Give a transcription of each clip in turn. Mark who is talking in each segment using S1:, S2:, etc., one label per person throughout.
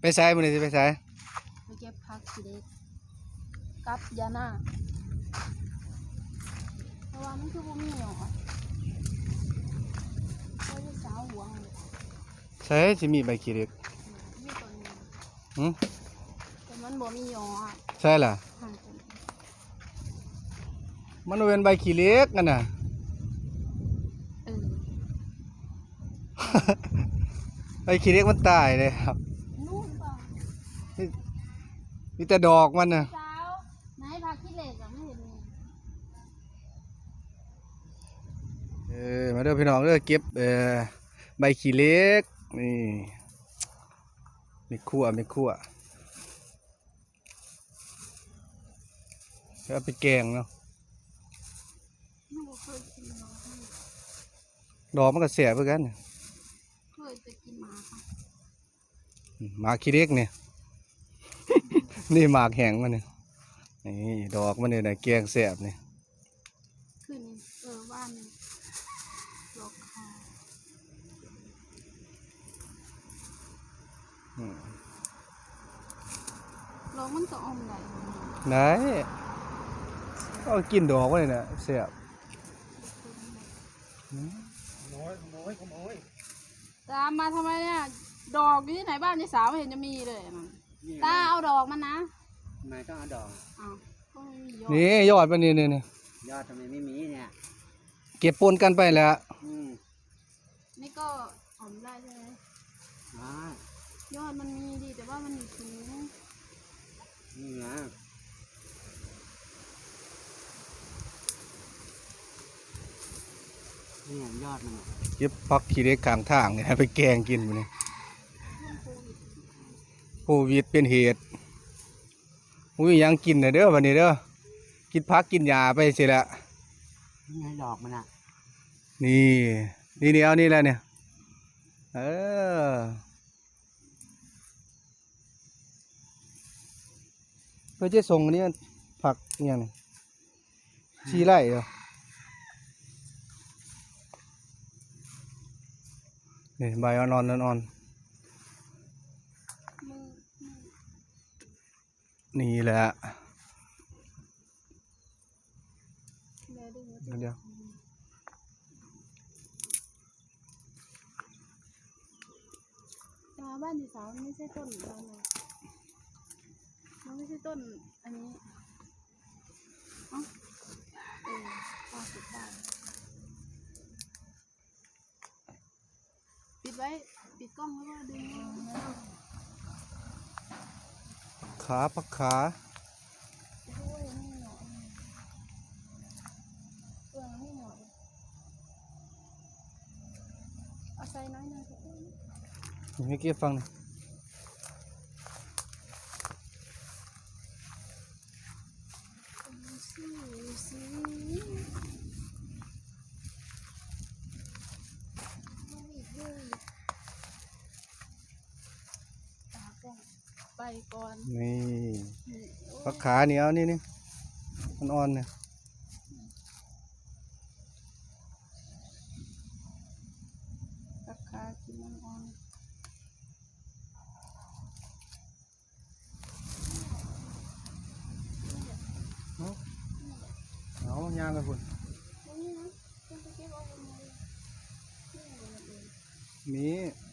S1: ไปใช้มื้อนี้สิไปใช้
S2: ไปเก็บผักสีเด็กกับยาหน้าเพราะว่ามันคือบ่มีหรอกเขาจะสาวหัวเลย
S1: ใช้สิมีใบขี้เหล็ก
S2: มีตัวนี้
S1: หึ
S2: แต่มันบ่มีหยออะ
S1: ใช่ล่ะ
S2: ห่างกัน
S1: มันบ่เป็นใบขี้เหล็กนั่นน่ะ
S2: เออ
S1: ใบขี้เหล็กมันตายเลยครับ
S2: นู่นเปล่า
S1: มีแต่ดอกมันน่ะ
S2: สาวไหนผักขี้เหล็กอะไม่เห็นมี
S1: เออมาเด้อพี่น้องเด้อเก็บเอ่อใบขี้เหล็กนี่มีคั่วมีคั่วแล้วเอาไปแกงเนาะ
S2: ไม่เคยกินหรอก
S1: ดอกมันก็แสบเหมือนกันน่ะ
S2: เคยไปกินหมาค่ะ
S1: อืมหมากขี้เหล็กเนี่ย นี่หมากแห้งมันเนี่ยนี่ดอกมันเนี่ยนะแกงแสบเนี่ย
S2: คืนนี้เออว่านนี่หลอกคอ
S1: อืม
S2: ลองมันก็อมไหล
S1: ไหนเอากินดอกมันเลยนะแสบ
S2: ตามมาทำไมเนี่ย ดอกอยู่ที่ไหนบ้านยายสาวไม่เห็นจะมีเลยมัน ตาเอาดอกมันนะ
S3: ทำไมต้องเอาดอก
S2: อ้าวก็ไม่มียอด
S1: นี่ยอดมันนี่นี่นี่
S3: ยอดทำไมไม่มีเนี่ย
S1: เก็บปนกันไปแล้ว
S3: อืม
S2: นี่ก็อมได้ใช่ไหม
S3: อ่าย
S2: อดมันมีดีแต่ว่ามันอยู่สูง
S3: นี่นะเนี่ยยอดมันอะ
S1: เก็บพักขี้เหล็กกลางทางเนี่ยให้ไปแกงกินมันนี่
S2: ช่วงโควิด
S1: โควิดเป็นเหตุอุ้ยยังกินนะเด้อวันนี้เด้อกินพักกินยาไปสิละ
S3: นี่ไงดอกมันอะ
S1: นี่ นี่นี่เอานี่แหละเนี่ยเออเพื่อจะส่งอันนี้ผักเนี่ยนี่ชีไร่เหรอนี่ใบอ่อนๆอ่อน
S2: มือมือ
S1: ๆ นี่แหละ
S2: แม่ดึงมา
S1: เดี๋ยว
S2: ตาบ้านยายสาวมันไม่ใช่ต้นอะไรเลยมันไม่ใช่ต้น อันนี้เอ้าเออป้าปิดบ้านปิดไว้ ปิดกล้องแล้วก็ดึงไว้
S1: ขาพักขา
S2: โอ้ยไม่เหนาะเออไม่เหนาะเอาใส่น้อยหนึงเถอะ
S1: ไม่เก็บฟังหน่อย
S2: สิสิตากล้องไปก่ อน
S1: นี่
S2: นี่โอ้
S1: พักขานี่เอานี่นี่มันอ่อนเนี่ย
S2: ราคากินมันอ่อน
S1: เอาย่างไปพุ่น
S2: ตรง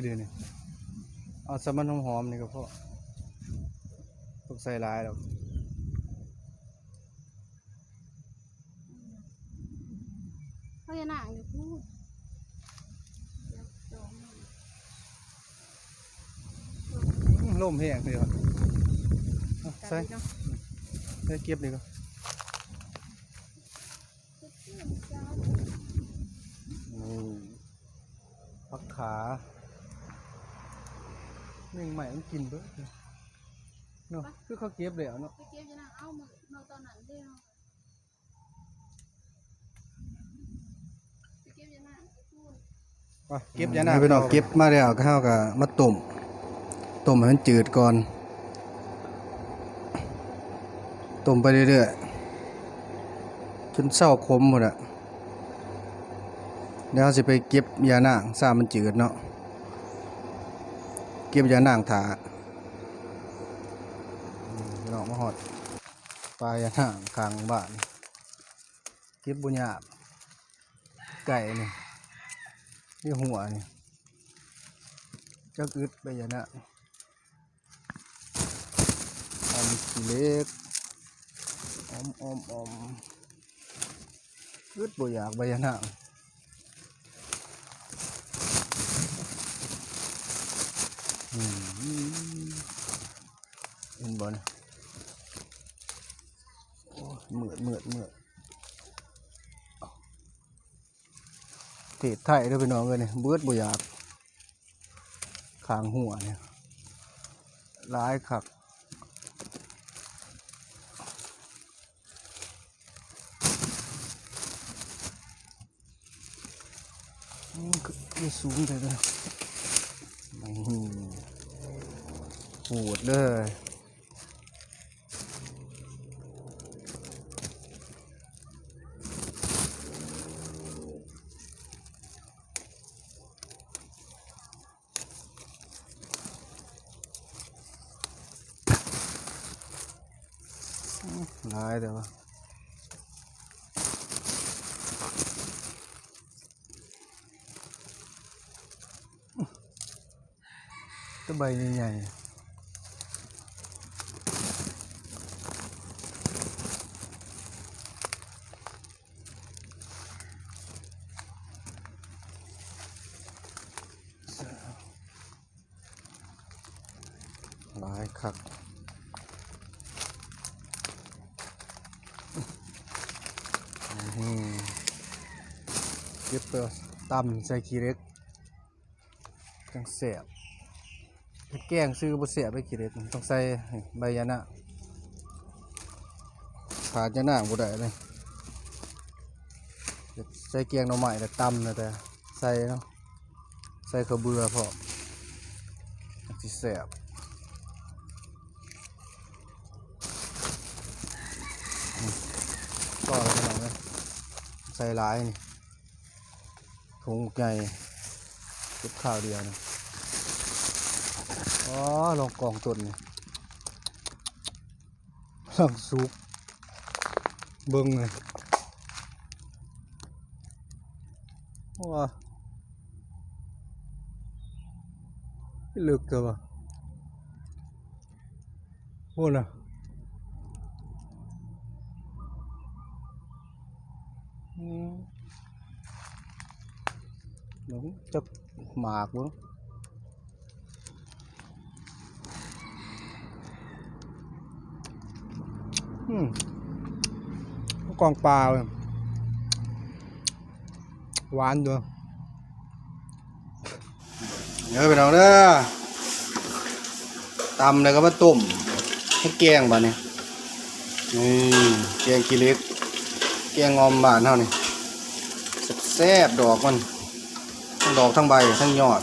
S2: นี้นะต้องไปเก็บเอาไว้ในนี่เอาไว้เอง
S1: มีนี่เดี๋ยวนี่เอาสมันหอมๆนี่ก็พอตกใส่หลายแล้ว
S2: เขาจะนั่งอยู่พูดเดี๋ยวจองให้
S1: อื้อล่มแห้งเลยว่ะเอาใส่
S2: กันดีเนาะ
S1: ใส่เก็บนี่ก็นี่พักขา เม่งใหม่มันกินเบิดเลยเนาะคือเขาเก็บแล้วเนาะ
S2: ไปเก็บจะนั่งเอามาเนาตอนนั้นเด้เนาะไปเก็บจะนั่งพูด
S1: เก็บยานาพี่น้องเก็บมาแล้วก็เฮาก็มาต้มต้มให้มันจืดก่อนต้มไปเรื่อยๆจนเศร้าขมหมดอะเดี๋ยวเราสิไปเก็บยานางซามันจืดเนาะเก็บยานางถาอืมพี่น้องมาหอดปลายานางข้างบ้านเก็บบุญยาไก่นี่นี่หัวนี่จักอึดไปยานางทำเล็กอมอมอมอึดบ่อยากใบยานาง อืม เห็นบ่เนี่ยโอ้เหมือดเหมือดเหมือดเทศไทยด้อพี่น้องเอ้ยเนี่ยเบิดบ่อยากขางหัวเนี่ยร้ายคักอืมคือคือสูงเลยเด้อไม่ โหดเลยร้ายแต่ว่าตัวใบใหญ่ๆ หลายคักเก็บตัวตำใส่ขี้เล็กจังเสียบถ้าแกงซื้อบ่เสียบไปขี้เล็กต้องใส่ใบยะนะขาดยะนะบ่ได้เลยใส่แกงหน่อไม้แต่ตำนะแต่ใส่เนาะใส่ข้าวเบือพอมันสิแซ่บ ก็แล้วพี่น้องเลย ใส่หลายนี่ถุงใหญ่เก็บข้าวเดียวนะอ๋อลองกองตุนนี่ลองซุปเบิ้งเลยว้าลึกเกินวะโอ้น่ะ อืมหนูจะหมากมั้งอืมกองปลาเลยหวานด้วยเดี๋ยวไปน้องเด้อตำแล้วก็มาต้มให้แกงบ้านี่นี่แกงขี้เล็กแกงงอมบ้านเท่านี่ แซ่บดอกมันทั้งดอกทั้งใบทั้งยอด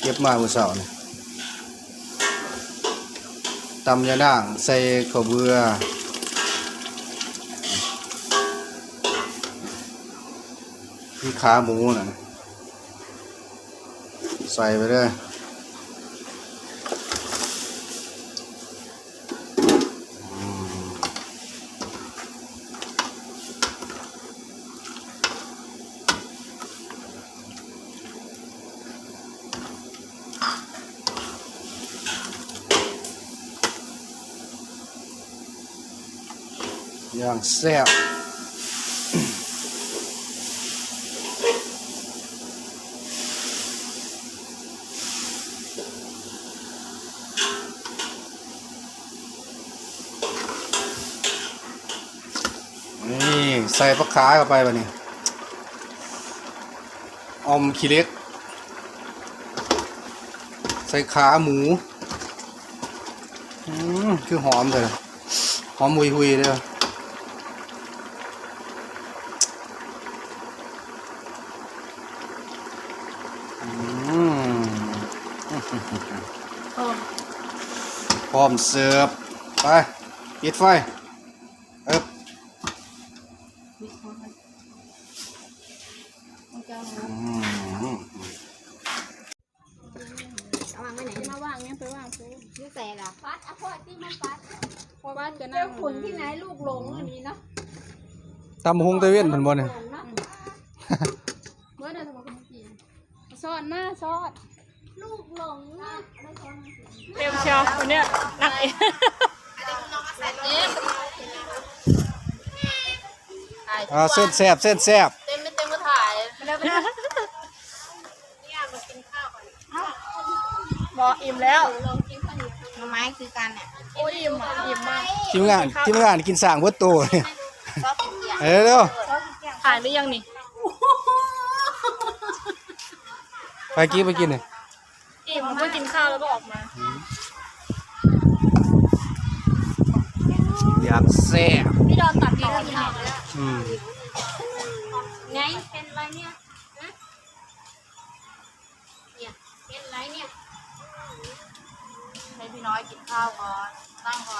S1: เก็บมาเมื่อเสาร์นี่ตำยาด่างใส่ข้าวเบื่อที่ขาหมูน่ะใส่ไปเลย อย่างแซ่บนี่ใส่ปลาขาเข้าไปบ่นี่อมขี้เล็ก ใส่ขาหมู อืมคือหอมเลยหอมหุยหุยๆเลยว่ะอืม
S2: โอ้
S1: พ ร้อมเสิร์ฟไปปิดไฟเอ๊บ
S2: มีคนมันโอ้จ้า
S1: อืม
S2: เอาวางไว้ไหนมาวางเนี่ยไปวางปู
S4: นี่แต่ละฟัดอะพ่อที่มันฟัด
S2: เพราะว่าจะนั่
S4: เจ้างขุนที่ไหนลูกหลงอันนี้เนาะ
S1: ตำหงตะเวนเพิ่นบ่เนี่ย
S4: หลงเนาะ
S2: เมื่อเดือนสมองคุณจีซอดหน้าซอด
S4: ลูกหลงเนาะ
S2: เต็มเชียวคนเนี้ยนักเองถ่าย
S1: อ่าเส้นแซ่บเส้นแซ่บ
S2: เต็มไม่เต็มก็ถ่ายไม่ได้ไม่ได้บอกอิ่มแล้ว
S4: มาไม้คือกันเนี่ย
S2: โอ้ยอิ่มอะอิ่มมาก
S1: ทีมงานทีมงานกินสร้างเบิดโตเนี่ย
S4: ซอสเกีย
S1: เอ้ยเร็ว
S2: ถ่ายหรือยังนี่
S1: ไปกินไปกินเนี่ย
S2: อิ่มเพิ่งกินข้าวแล้วก็ออกมา
S1: อยากแซ่บ
S2: พี่ดอนตัดต่อที่ไหน
S1: อืม
S4: ไงเป็นไรเนี่ยฮะเนี่ยเป็นไรเนี่ย
S2: ให้พี่น้อยกินข้าวก่อนตั้งก่อน